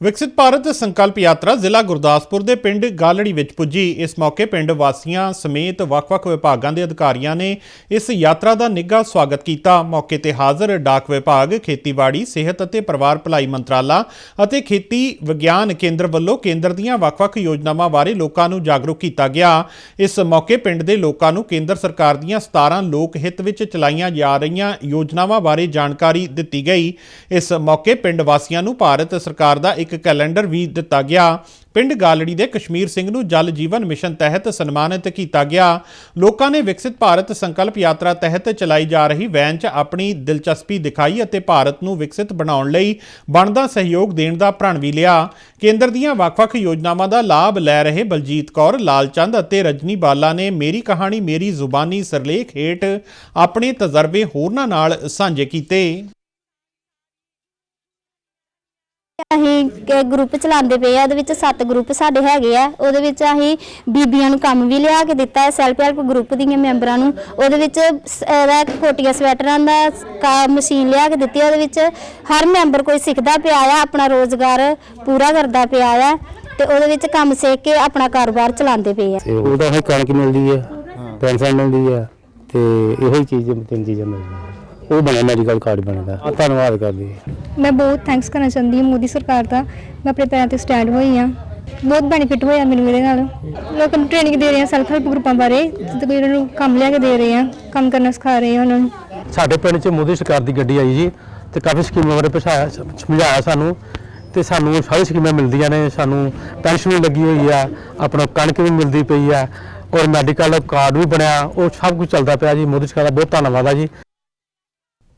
ਵਿਕਸਿਤ ਭਾਰਤ ਸੰਕਲਪ ਯਾਤਰਾ ਜ਼ਿਲ੍ਹਾ ਗੁਰਦਾਸਪੁਰ ਦੇ ਪਿੰਡ ਗਾਲੜੀ ਵਿੱਚ ਪੁੱਜੀ। ਇਸ ਮੌਕੇ ਪਿੰਡ ਵਾਸੀਆਂ ਸਮੇਤ ਵੱਖ-ਵੱਖ ਵਿਭਾਗਾਂ ਦੇ ਅਧਿਕਾਰੀਆਂ ਨੇ ਇਸ ਯਾਤਰਾ ਦਾ ਨਿੱਘਾ ਸਵਾਗਤ ਕੀਤਾ। ਮੌਕੇ ਤੇ ਹਾਜ਼ਰ ਡਾਕ ਵਿਭਾਗ, ਖੇਤੀਬਾੜੀ, ਸਿਹਤ ਅਤੇ ਪਰਿਵਾਰ ਭਲਾਈ ਮੰਤਰਾਲਾ ਅਤੇ ਖੇਤੀ ਵਿਗਿਆਨ ਕੇਂਦਰ ਵੱਲੋਂ ਕੇਂਦਰ ਦੀਆਂ ਵੱਖ-ਵੱਖ ਯੋਜਨਾਵਾਂ ਬਾਰੇ ਲੋਕਾਂ ਨੂੰ ਜਾਗਰੂਕ ਕੀਤਾ ਗਿਆ। ਇਸ ਮੌਕੇ ਪਿੰਡ ਦੇ ਲੋਕਾਂ ਨੂੰ ਕੇਂਦਰ ਸਰਕਾਰ ਦੀਆਂ 17 ਲੋਕ ਹਿੱਤ ਵਿੱਚ ਚਲਾਈਆਂ ਜਾ ਰਹੀਆਂ ਯੋਜਨਾਵਾਂ ਬਾਰੇ ਜਾਣਕਾਰੀ ਦਿੱਤੀ ਗਈ। ਇਸ ਮੌਕੇ ਪਿੰਡ ਵਾਸੀਆਂ ਨੂੰ ਭਾਰਤ ਸਰਕਾਰ ਦਾ ਇੱਕ ਕੈਲੰਡਰ ਵੀ ਦਿੱਤਾ ਗਿਆ। ਪਿੰਡ ਗਾਲੜੀ ਦੇ ਕਸ਼ਮੀਰ ਸਿੰਘ ਨੂੰ ਜਲ ਜੀਵਨ ਮਿਸ਼ਨ ਤਹਿਤ ਸਨਮਾਨਿਤ ਕੀਤਾ ਗਿਆ। ਲੋਕਾਂ ਨੇ ਵਿਕਸਿਤ ਭਾਰਤ ਸੰਕਲਪ ਯਾਤਰਾ ਤਹਿਤ ਚਲਾਈ ਜਾ ਰਹੀ ਵੈਨ 'ਚ ਆਪਣੀ ਦਿਲਚਸਪੀ ਦਿਖਾਈ ਅਤੇ ਭਾਰਤ ਨੂੰ ਵਿਕਸਿਤ ਬਣਾਉਣ ਲਈ ਬਣਦਾ ਸਹਿਯੋਗ ਦੇਣ ਦਾ ਪ੍ਰਣ ਵੀ ਲਿਆ। ਕੇਂਦਰ ਦੀਆਂ ਵੱਖ-ਵੱਖ ਯੋਜਨਾਵਾਂ ਦਾ ਲਾਭ ਲੈ ਰਹੇ ਬਲਜੀਤ ਕੌਰ ਲਾਲਚੰਦ ਅਤੇ ਰਜਨੀ ਬਾਲਾ ਨੇ ਮੇਰੀ ਕਹਾਣੀ, ਮੇਰੀ ਜ਼ੁਬਾਨੀ ਸਰਲੇਖ ਹੇਠ ਆਪਣੇ ਤਜਰਬੇ ਹੋਰਨਾਂ ਨਾਲ ਸਾਂਝੇ ਕੀਤੇ। ਅਸੀਂ ਗਰੁੱਪ ਚਲਾਉਂਦੇ ਪਏ ਆ, ਉਹਦੇ ਵਿੱਚ ਸੱਤ ਗਰੁੱਪ ਸਾਡੇ ਹੈਗੇ ਆ। ਉਹਦੇ ਵਿੱਚ ਅਸੀਂ ਬੀਬੀਆਂ ਨੂੰ ਕੰਮ ਵੀ ਲਿਆ ਕੇ ਦਿੱਤਾ ਹੈ ਸੈਲਫ ਹੈਲਪ ਗਰੁੱਪ ਦੀਆਂ ਮੈਂਬਰਾਂ ਨੂੰ। ਉਹਦੇ ਵਿੱਚ ਇਹਦਾ ਕੋਟੀਆਂ ਸਵੈਟਰਾਂ ਦਾ ਕਾ, ਮਸ਼ੀਨ ਲਿਆ ਕੇ ਦਿੱਤੀ ਉਹਦੇ ਵਿੱਚ ਹਰ ਮੈਂਬਰ ਕੋਈ ਸਿੱਖਦਾ ਪਿਆ ਆ, ਆਪਣਾ ਰੋਜ਼ਗਾਰ ਪੂਰਾ ਕਰਦਾ ਪਿਆ ਆ ਤੇ ਉਹਦੇ ਵਿੱਚ ਕੰਮ ਸਿੱਖ ਕੇ ਆਪਣਾ ਕਾਰੋਬਾਰ ਚਲਾਉਂਦੇ ਪਏ ਆ। ਤੇ ਉਹਦਾ ਹੀ ਕਣਕ ਮਿਲਦੀ ਹੈ ਪੈਨਸ਼ਨ ਮਿਲਦੀ ਹੈ ਤੇ ਇਹੋ ਹੀ ਚੀਜ਼ ਤਿੰਨ ਚੀਜ਼ਾਂ ਮਿਲਦੀਆਂ। ਉਹ ਬਣਿਆ ਮੈਡੀਕਲ ਕਾਰਡ ਬਣਦਾ। ਧੰਨਵਾਦ ਕਰਦੀ ਹੈ। ਮੈਂ ਬਹੁਤ ਥੈਂਕਸ ਕਰਨਾ ਚਾਹੁੰਦੀ ਹਾਂ ਮੋਦੀ ਸਰਕਾਰ ਦਾ। ਮੈਂ ਆਪਣੇ ਪੈਰਾਂ ਤੇ ਸਟੈਂਡ ਹੋਈ ਹਾਂ। ਬਹੁਤ ਬੈਨੀਫਿਟ ਹੋਇਆ ਮੈਨੂੰ ਇਹਦੇ ਨਾਲ। ਲੋਕਾਂ ਨੂੰ ਟ੍ਰੇਨਿੰਗ ਦੇ ਰਹੇ ਆ ਸੈਲਫ ਹੈਲਪ ਗਰੁੱਪਾਂ ਬਾਰੇ। ਜਿੱਦਾਂ ਕੋਈ ਉਹਨਾਂ ਨੂੰ ਕੰਮ ਲਿਆ ਕੇ ਦੇ ਰਹੇ ਹਾਂ ਕੰਮ ਕਰਨਾ ਸਿਖਾ ਰਹੇ ਹਾਂ ਉਹਨਾਂ ਨੂੰ। ਸਾਡੇ ਪਿੰਡ 'ਚ ਮੋਦੀ ਸਰਕਾਰ ਦੀ ਗੱਡੀ ਆਈ ਜੀ ਤੇ ਕਾਫੀ ਸਕੀਮਾਂ ਬਾਰੇ ਪਛਾਇਆ, ਸਮਝਾਇਆ ਸਾਨੂੰ। ਤੇ ਸਾਨੂੰ ਸਾਰੀ ਸਕੀਮਾਂ ਮਿਲਦੀਆਂ ਨੇ, ਸਾਨੂੰ ਪੈਨਸ਼ਨ ਵੀ ਲੱਗੀ ਹੋਈ ਆ, ਆਪਣਾ ਕਣਕ ਵੀ ਮਿਲਦੀ ਪਈ ਆ ਔਰ ਮੈਡੀਕਲ ਕਾਰਡ ਵੀ ਬਣਿਆ, ਉਹ ਸਭ ਕੁਝ ਚੱਲਦਾ ਪਿਆ ਜੀ। ਮੋਦੀ ਸਰਕਾਰ ਦਾ ਬਹੁਤ ਧੰਨਵਾਦ ਆ ਜੀ।